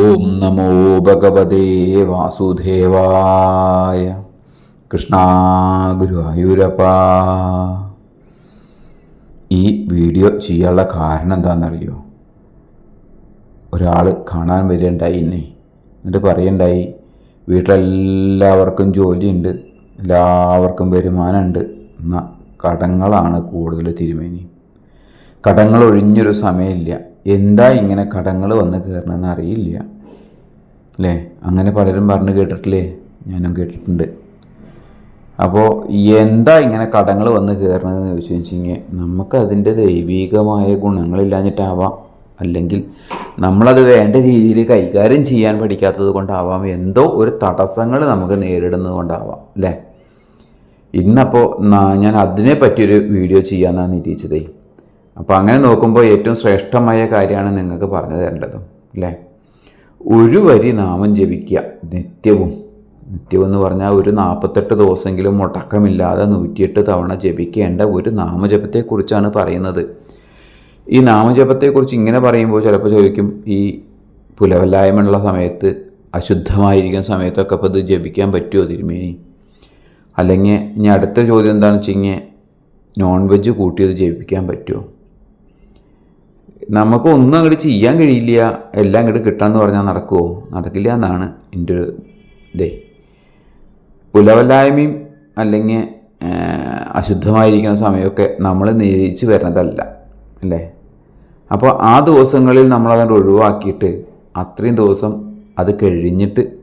ഓം നമോ ഭഗവതേ വാസുദേവായ കൃഷ്ണ ഗുരുവായൂരപ്പ ഈ വീഡിയോ ചെയ്യാനുള്ള കാരണം എന്താണെന്നറിയോ? ഒരാൾ കാണാൻ വരികയുണ്ടായി എന്നെ എന്നിട്ട് പറയണ്ടായി വീട്ടിലെല്ലാവർക്കും ജോലിയുണ്ട് എല്ലാവർക്കും വരുമാനമുണ്ട് എന്നാൽ കടങ്ങളാണ് കൂടുതൽ തിരുമേനി. കടങ്ങൾ ഒഴിഞ്ഞൊരു സമയമില്ല. എന്താ ഇങ്ങനെ കടങ്ങൾ വന്ന് കയറണമെന്ന് അറിയില്ല. അല്ലേ അങ്ങനെ പലരും പറഞ്ഞു കേട്ടിട്ടില്ലേ? ഞാനും കേട്ടിട്ടുണ്ട്. അപ്പോൾ എന്താ ഇങ്ങനെ കടങ്ങൾ വന്ന് കയറണമെന്ന് ചോദിച്ചു വെച്ചെങ്കിൽ നമുക്കതിന്റെ ദൈവികമായ ഗുണങ്ങളില്ലാഞ്ഞിട്ടാവാം. അല്ലെങ്കിൽ നമ്മളത് വേണ്ട രീതിയിൽ കൈകാര്യം ചെയ്യാൻ പഠിക്കാത്തത് കൊണ്ടാവാം. എന്തോ ഒരു തടസ്സങ്ങൾ നമുക്ക് നേരിടുന്നത് കൊണ്ടാവാം. അല്ലേ ഇന്നപ്പോൾ ഞാൻ അതിനെ പറ്റിയൊരു വീഡിയോ ചെയ്യാമെന്നാണ് നിരീക്ഷിച്ചതേ. അപ്പോൾ അങ്ങനെ നോക്കുമ്പോൾ ഏറ്റവും ശ്രേഷ്ഠമായ കാര്യമാണ് നിങ്ങൾക്ക് പറഞ്ഞു തരേണ്ടത് അല്ലേ? ഒരു വരി നാമം ജപിക്കുക നിത്യവും. നിത്യവും എന്ന് പറഞ്ഞാൽ ഒരു നാൽപ്പത്തെട്ട് ദിവസമെങ്കിലും മുടക്കമില്ലാതെ നൂറ്റിയെട്ട് തവണ ജപിക്കേണ്ട ഒരു നാമജപത്തെക്കുറിച്ചാണ് പറയുന്നത്. ഈ നാമജപത്തെക്കുറിച്ച് ഇങ്ങനെ പറയുമ്പോൾ ചിലപ്പോൾ ചോദിക്കും ഈ പുലവല്ലായ്മയുള്ള സമയത്ത് അശുദ്ധമായിരിക്കുന്ന സമയത്തൊക്കെ അപ്പോൾ ഇത് ജപിക്കാൻ പറ്റുമോ തിരുമേനി? അല്ലെങ്കിൽ ഇനി അടുത്ത ചോദ്യം എന്താണെന്ന് വെച്ച് കഴിഞ്ഞാൽ നോൺ വെജ് കൂട്ടിയത് ജപിക്കാൻ പറ്റുമോ? നമുക്ക് ഒന്നും അങ്ങോട്ട് ചെയ്യാൻ കഴിയില്ല എല്ലാം അങ്ങോട്ട് കിട്ടാന്ന് പറഞ്ഞാൽ നടക്കുമോ നടക്കില്ല എന്നാണ് എന്റെ ഒരു ഇതേ പുലവല്ലായ്മയും അല്ലെങ്കിൽ അശുദ്ധമായിരിക്കുന്ന സമയമൊക്കെ നമ്മൾ നിരീക്ഷിച്ച് വരുന്നതല്ല അല്ലേ? അപ്പോൾ ആ ദിവസങ്ങളിൽ നമ്മൾ നമ്മളതങ്ങോട്ട് ഒഴിവാക്കിയിട്ട് അത്രയും ദിവസം അത് കഴിഞ്ഞിട്ട്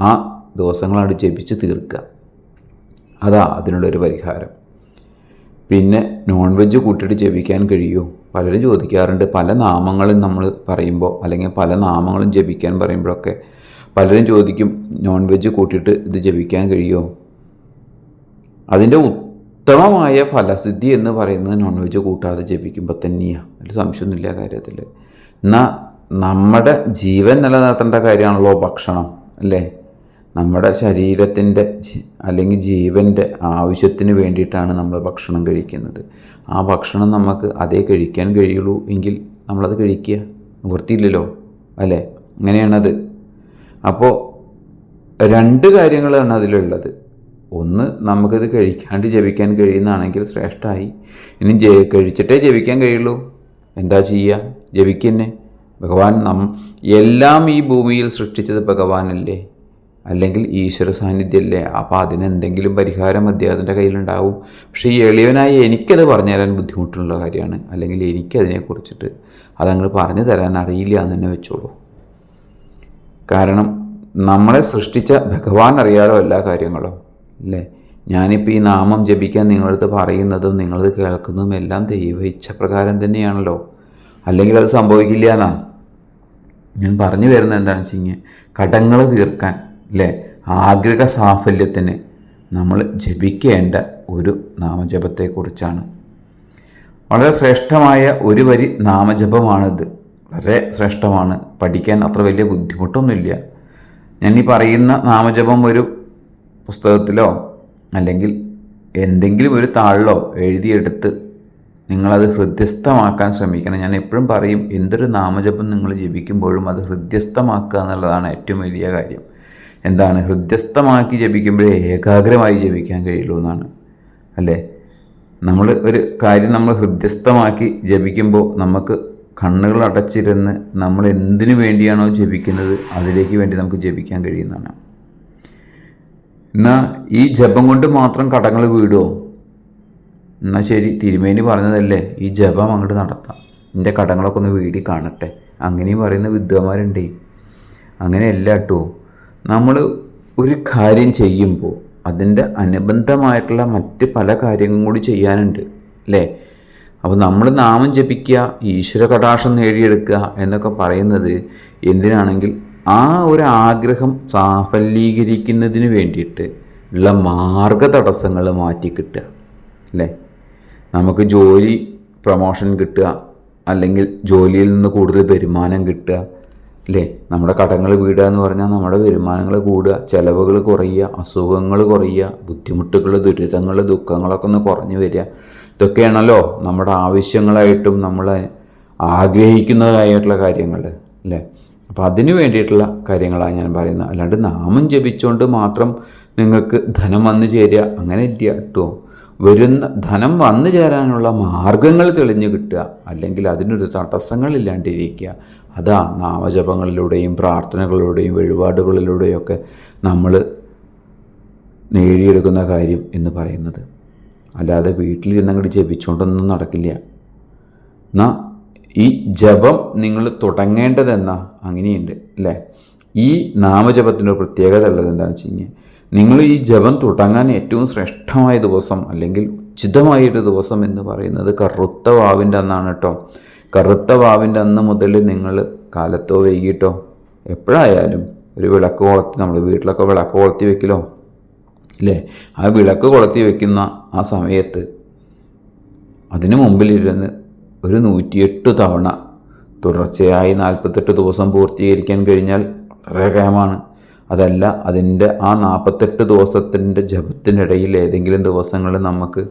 ആ ദിവസങ്ങളാണ് ജപിച്ച് തീർക്കുക. അതാ അതിനുള്ളൊരു പരിഹാരം. പിന്നെ നോൺ വെജ് കൂട്ടിയിട്ട് ജപിക്കാൻ കഴിയുമോ പലരും ചോദിക്കാറുണ്ട്. പല നാമങ്ങളും നമ്മൾ പറയുമ്പോൾ അല്ലെങ്കിൽ പല നാമങ്ങളും ജപിക്കാൻ പറയുമ്പോഴൊക്കെ പലരും ചോദിക്കും നോൺ വെജ് കൂട്ടിയിട്ട് ഇത് ജപിക്കാൻ കഴിയുമോ അതിന്റെ ഉത്തമമായ ഫലസിദ്ധി എന്ന് പറയുന്നത് നോൺ വെജ് കൂട്ടാതെ ജപിക്കുമ്പോൾ തന്നെയാണ് ഒരു സംശയമൊന്നുമില്ല കാര്യത്തിൽ. എന്നാൽ നമ്മുടെ ജീവൻ നിലനിർത്തേണ്ട കാര്യമാണല്ലോ ഭക്ഷണം അല്ലേ? നമ്മുടെ ശരീരത്തിന്റെ അല്ലെങ്കിൽ ജീവന്റെ ആവശ്യത്തിന് വേണ്ടിയിട്ടാണ് നമ്മൾ ഭക്ഷണം കഴിക്കുന്നത്. ആ ഭക്ഷണം നമുക്ക് അതേ കഴിക്കാൻ കഴിയുള്ളൂ എങ്കിൽ നമ്മളത് കഴിക്കുക. നിവൃത്തിയില്ലല്ലോ അല്ലേ? അങ്ങനെയാണത്. അപ്പോൾ രണ്ട് കാര്യങ്ങളാണ് അതിലുള്ളത്. ഒന്ന് നമുക്കത് കഴിക്കാണ്ട് ജപിക്കാൻ കഴിയുന്നതാണെങ്കിൽ ശ്രേഷ്ഠമായി ഇനി ജ കഴിച്ചിട്ടേ ജപിക്കാൻ കഴിയുള്ളൂ. എന്താ ചെയ്യുക? ജപിക്കന്നെ ഭഗവാൻ നം എല്ലാം ഈ ഭൂമിയിൽ സൃഷ്ടിച്ചത് ഭഗവാനല്ലേ? അല്ലെങ്കിൽ ഈശ്വര സാന്നിധ്യമല്ലേ അപ്പോൾ അതിനെന്തെങ്കിലും പരിഹാരം അദ്ദേഹത്തിന്റെ കയ്യിലുണ്ടാവും. പക്ഷേ ഈ എളിയവനായി എനിക്കത് പറഞ്ഞു തരാൻ ബുദ്ധിമുട്ടുള്ള കാര്യമാണ്. അല്ലെങ്കിൽ എനിക്കതിനെക്കുറിച്ചിട്ട് അതങ്ങൾ പറഞ്ഞു തരാൻ അറിയില്ല എന്ന് തന്നെ വെച്ചോളൂ. കാരണം നമ്മളെ സൃഷ്ടിച്ച ഭഗവാൻ അറിയാലോ എല്ലാ കാര്യങ്ങളും അല്ലേ? ഞാനിപ്പോൾ ഈ നാമം ജപിക്കാൻ നിങ്ങളടുത്ത് പറയുന്നതും നിങ്ങളത് കേൾക്കുന്നതും എല്ലാം ദൈവ ഇച്ഛപ്രകാരം തന്നെയാണല്ലോ. അല്ലെങ്കിൽ അത് സംഭവിക്കില്ല എന്നാ? ഞാൻ പറഞ്ഞു വരുന്നത് എന്താണെന്ന് വെച്ച് കഴിഞ്ഞാൽ കടങ്ങൾ തീർക്കാൻ. അല്ലേ ആഗ്രഹ സാഫല്യത്തിന് നമ്മൾ ജപിക്കേണ്ട ഒരു നാമജപത്തെക്കുറിച്ചാണ്. വളരെ ശ്രേഷ്ഠമായ ഒരു വരി നാമജപമാണിത്. വളരെ ശ്രേഷ്ഠമാണ്. പഠിക്കാൻ അത്ര വലിയ ബുദ്ധിമുട്ടൊന്നുമില്ല. ഞാൻ ഈ പറയുന്ന നാമജപം ഒരു പുസ്തകത്തിലോ അല്ലെങ്കിൽ എന്തെങ്കിലും ഒരു താളിലോ എഴുതിയെടുത്ത് നിങ്ങളത് ഹൃദ്യസ്ഥമാക്കാൻ ശ്രമിക്കണം. ഞാൻ എപ്പോഴും പറയും എന്തൊരു നാമജപം നിങ്ങൾ ജപിക്കുമ്പോഴും അത് ഹൃദ്യസ്ഥമാക്കുക എന്നുള്ളതാണ് ഏറ്റവും വലിയ കാര്യം. എന്താണ്? ഹൃദ്യസ്ഥമാക്കി ജപിക്കുമ്പോഴേ ഏകാഗ്രമായി ജപിക്കാൻ കഴിയുള്ളൂ എന്നാണ്. അല്ലേ? നമ്മൾ ഒരു കാര്യം നമ്മൾ ഹൃദ്യസ്ഥമാക്കി ജപിക്കുമ്പോൾ നമുക്ക് കണ്ണുകൾ അടച്ചിരുന്ന് നമ്മൾ എന്തിനു വേണ്ടിയാണോ ജപിക്കുന്നത് അതിലേക്ക് വേണ്ടി നമുക്ക് ജപിക്കാൻ കഴിയുന്നതാണ്. എന്നാൽ ഈ ജപം കൊണ്ട് മാത്രം കടങ്ങൾ വീടുമോ എന്നാൽ ശരി തിരുമേനി പറഞ്ഞതല്ലേ ഈ ജപം അങ്ങോട്ട് നടത്താം. എന്റെ കടങ്ങളൊക്കെ ഒന്ന് വീടി കാണട്ടെ. അങ്ങനെയും പറയുന്ന വിദ്വാന്മാരുണ്ടേ. അങ്ങനെയല്ല കേട്ടോ. നമ്മൾ ഒരു കാര്യം ചെയ്യുമ്പോൾ അതിന്റെ അനുബന്ധമായിട്ടുള്ള മറ്റ് പല കാര്യങ്ങളും കൂടി ചെയ്യാനുണ്ട് അല്ലേ? അപ്പോൾ നമ്മൾ നാമം ജപിക്കുക ഈശ്വര കടാക്ഷം നേടിയെടുക്കുക എന്നൊക്കെ പറയുന്നത് എന്തിനാണെങ്കിൽ ആ ഒരു ആഗ്രഹം സാഫല്യീകരിക്കുന്നതിന് വേണ്ടിയിട്ട് ഉള്ള മാർഗ തടസ്സങ്ങൾ മാറ്റി കിട്ടുക അല്ലേ? നമുക്ക് ജോലി പ്രൊമോഷൻ കിട്ടുക അല്ലെങ്കിൽ ജോലിയിൽ നിന്ന് കൂടുതൽ വരുമാനം കിട്ടുക അല്ലേ നമ്മുടെ കടങ്ങൾ വീടുക എന്ന് പറഞ്ഞാൽ നമ്മുടെ വരുമാനങ്ങൾ കൂടുക ചിലവുകൾ കുറയുക അസുഖങ്ങൾ കുറയുക ബുദ്ധിമുട്ടുകൾ ദുരിതങ്ങൾ ദുഃഖങ്ങളൊക്കെ ഒന്ന് കുറഞ്ഞു വരിക. ഇതൊക്കെയാണല്ലോ നമ്മുടെ ആവശ്യങ്ങളായിട്ടും നമ്മൾ ആഗ്രഹിക്കുന്നതായിട്ടുള്ള കാര്യങ്ങൾ അല്ലേ അപ്പം അതിന് വേണ്ടിയിട്ടുള്ള കാര്യങ്ങളാണ് ഞാൻ പറയുന്നത്. അല്ലാണ്ട് നാമം ജപിച്ചുകൊണ്ട് മാത്രം നിങ്ങൾക്ക് ധനം വന്നു ചേരുക അങ്ങനെ ഇല്ല കേട്ടോ. വരുന്ന ധനം വന്നു ചേരാനുള്ള മാർഗങ്ങൾ തെളിഞ്ഞു കിട്ടുക. അല്ലെങ്കിൽ അതിനൊരു തടസ്സങ്ങളില്ലാണ്ടിരിക്കുക അതാ നാമജപങ്ങളിലൂടെയും പ്രാർത്ഥനകളിലൂടെയും വഴിപാടുകളിലൂടെയും ഒക്കെ നമ്മൾ നേടിയെടുക്കുന്ന കാര്യം എന്ന് പറയുന്നത്. അല്ലാതെ വീട്ടിൽ അങ്ങോട്ട് ജപിച്ചുകൊണ്ടൊന്നും നടക്കില്ല. എന്നാ ഈ ജപം നിങ്ങൾ തുടങ്ങേണ്ടതെന്നാ? അങ്ങനെയുണ്ട് അല്ലേ? ഈ നാമജപത്തിന്റെ പ്രത്യേകത ഉള്ളത് എന്താണെന്ന് വെച്ച് കഴിഞ്ഞാൽ നിങ്ങൾ ഈ ജപം തുടങ്ങാൻ ഏറ്റവും ശ്രേഷ്ഠമായ ദിവസം അല്ലെങ്കിൽ ഉചിതമായൊരു ദിവസം എന്ന് പറയുന്നത് കറുത്ത വാവിന്റെ അന്നാണ് കേട്ടോ. കറുത്ത വാവിന്റെ അന്ന് മുതൽ നിങ്ങൾ കാലത്തോ വൈകിട്ടോ എപ്പോഴായാലും ഒരു വിളക്ക് കൊളത്തി നമ്മൾ വീട്ടിലൊക്കെ വിളക്ക് കൊളത്തി വെക്കലോ അല്ലേ? ആ വിളക്ക് കൊളത്തി വെക്കുന്ന ആ സമയത്ത് അതിന് മുമ്പിലിരുന്ന് ഒരു നൂറ്റിയെട്ട് തവണ തുടർച്ചയായി നാൽപ്പത്തെട്ട് ദിവസം പൂർത്തീകരിക്കാൻ കഴിഞ്ഞാൽ വളരെ കേമാണ് അതല്ല അതിന്റെ ആ നാൽപ്പത്തെട്ട് ദിവസത്തിന്റെ ജപത്തിനിടയിൽ ഏതെങ്കിലും ദിവസങ്ങളിൽ നമുക്ക്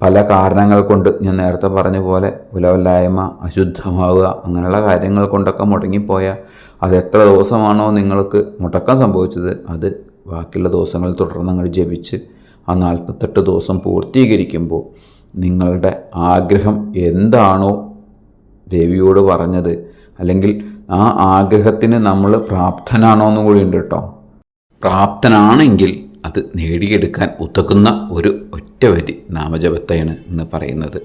പല കാരണങ്ങൾ കൊണ്ട് ഞാൻ നേരത്തെ പറഞ്ഞ പോലെ ഉലവല്ലായ്മ അശുദ്ധമാവുക അങ്ങനെയുള്ള കാര്യങ്ങൾ കൊണ്ടൊക്കെ മുടങ്ങിപ്പോയാൽ അത് എത്ര ദിവസമാണോ നിങ്ങൾക്ക് മുടക്കം സംഭവിച്ചത് അത് ബാക്കിയുള്ള ദിവസങ്ങൾ തുടർന്ന് അങ്ങോട്ട് ജപിച്ച് ആ നാൽപ്പത്തെട്ട് ദിവസം പൂർത്തീകരിക്കുമ്പോൾ നിങ്ങളുടെ ആഗ്രഹം എന്താണോ ദേവിയോട് പറഞ്ഞത് അല്ലെങ്കിൽ ആ ആഗ്രഹത്തിന് നമ്മൾ പ്രാപ്തനാണോ എന്നും കൂടി ഉണ്ട് കേട്ടോ. പ്രാപ്തനാണെങ്കിൽ അത് നേടിയെടുക്കാൻ ഉതകുന്ന ഒരു ഒറ്റവരി നാമജപത്തെയാണ് എന്ന് പറയുന്നത്.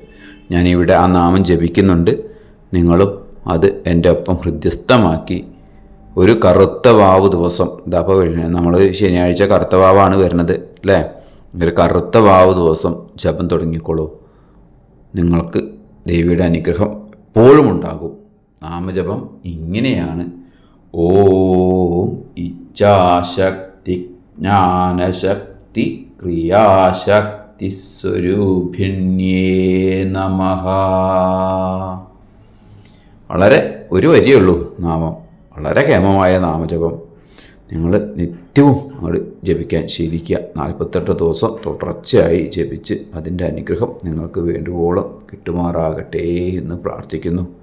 ഞാനിവിടെ ആ നാമം ജപിക്കുന്നുണ്ട്. നിങ്ങളും അത് എന്റെ ഒപ്പം ഹൃദ്യസ്ഥമാക്കി. ഒരു കറുത്ത വാവ് ദിവസം ഇതപ്പോൾ നമ്മൾ ശനിയാഴ്ച കറുത്ത വാവാണ് വരുന്നത് അല്ലേ? ഒരു കറുത്ത വാവ് ദിവസം ജപം തുടങ്ങിക്കോളൂ. നിങ്ങൾക്ക് ദേവിയുടെ അനുഗ്രഹം എപ്പോഴും ഉണ്ടാകും. നാമജപം ഇങ്ങനെയാണ്. ഓം ഇച്ഛാശക്തി ജ്ഞാനശക്തി ക്രിയാശക്തി സ്വരൂപിണ്യേ നമ. വളരെ ഒരു വരിയേ ഉള്ളൂ നാമം. വളരെ കേമമായ നാമജപം. നിങ്ങൾ നിത്യവും അങ്ങോട്ട് ജപിക്കാൻ ശീലിക്കുക. നാൽപ്പത്തെട്ട് ദിവസം തുടർച്ചയായി ജപിച്ച് അതിന്റെ അനുഗ്രഹം നിങ്ങൾക്ക് വേണ്ടുവോളം കിട്ടുമാറാകട്ടെ എന്ന് പ്രാർത്ഥിക്കുന്നു.